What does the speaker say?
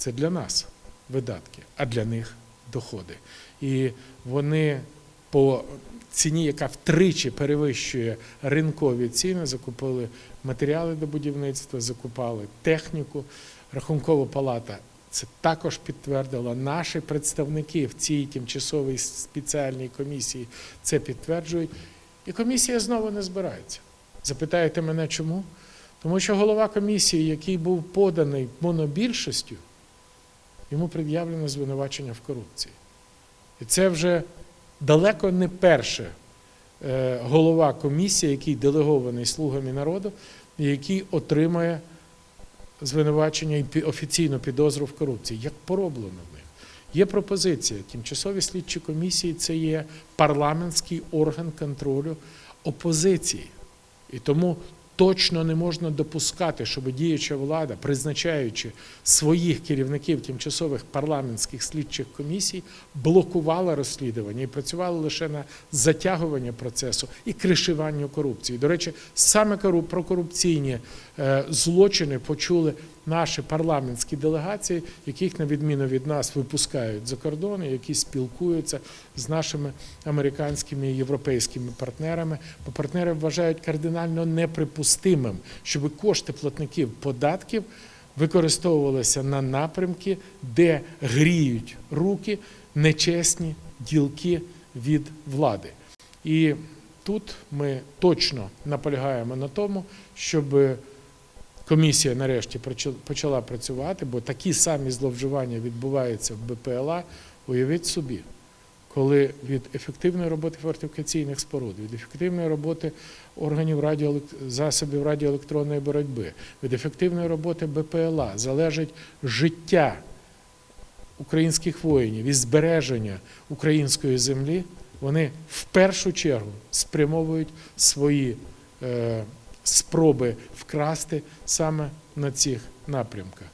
це для нас видатки, а для них доходи. І вони по ціні, яка втричі перевищує ринкові ціни, закупили матеріали до будівництва, закупали техніку. Рахункова палата це також підтвердила. Наші представники в цій тимчасовій спеціальній комісії це підтверджують. І комісія знову не збирається. Запитаєте мене чому? Тому що голова комісії, який був поданий монобільшістю, йому пред'явлено звинувачення в корупції. І це вже далеко не перше е, голова комісії, який делегований слугами народу, який отримує звинувачення і офіційну підозру в корупції. Як пороблено в них? Є пропозиція. Тимчасові слідчі комісії це є парламентський орган контролю опозиції. І тому точно не можна допускати, щоб діюча влада, призначаючи своїх керівників тимчасових парламентських слідчих комісій, блокувала розслідування і працювала лише на затягування процесу і кришуванню корупції. До речі, саме про корупційні е, злочини почули наші парламентські делегації, яких, на відміну від нас, випускають за кордон, які спілкуються з нашими американськими і європейськими партнерами. Бо партнери вважають кардинально неприпустимим, щоб кошти платників податків використовувалися на напрямки, де гріють руки нечесні ділки від влади. І тут ми точно наполягаємо на тому, щоб комісія нарешті почал- почала працювати, бо такі самі зловживання відбуваються в БПЛА. Уявіть собі, коли від ефективної роботи фортифікаційних споруд, від ефективної роботи органів радіоелек- засобів радіоелектронної боротьби, від ефективної роботи БПЛА залежить життя українських воїнів і збереження української землі, вони в першу чергу спрямовують свої е, спроби вкрасти саме на цих напрямках.